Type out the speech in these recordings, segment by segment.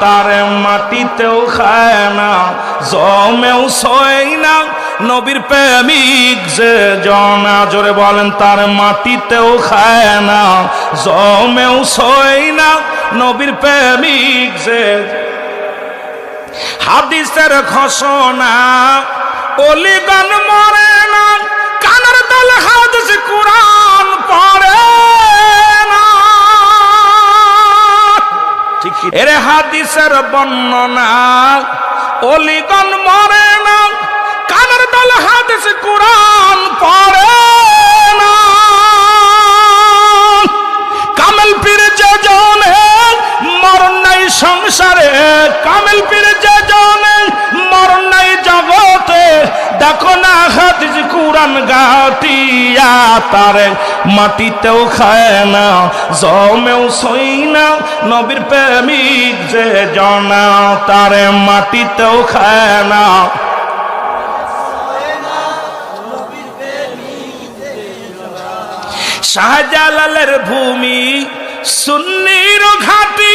তারে মাটিতেও খায় না, জমেও সই না। নবীর প্রেমিক যে জনা জোরে বলেন, তার মাটিতেও খায় না, জমেও সই না। নবীর প্রেমিক যে হাদিসের ঘোষণা অলিগন মরে এর হাদিসের বর্ণনা অলিগন মরে না, কানের দল হাদিস কোরআন পড়ে না। কামেল পীর যে জনে মরণ নাই সংসারে, কামেল পীর যে জনে মরণ নাই জগতে। দেখো না হাদিস কুরআন গাটিয়া তারে, মাটিতেও খায় না, জমেও সই নবীর প্রেমিক যে জনা তারে মাটিতেও খায় না। শাহজালালের ভূমি সুন্নির ঘাটি,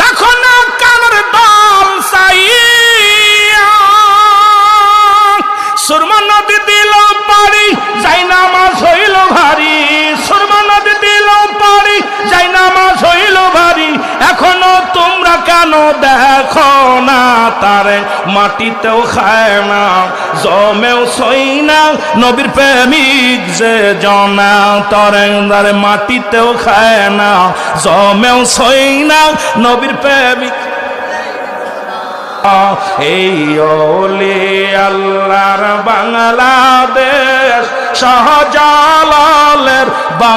দেখো না কানের দল সাইয়া। সুরমা দেখো না তারে, মাটিতেও খায় না, জমেও সই না, নবীর প্রেমিক যে জনা তরে, তারে মাটিতেও খায় না, জমেও সই না, নবীর প্রেমিক। এই ওলি আল্লাহর বাংলাদেশ, শাহজালালের বাং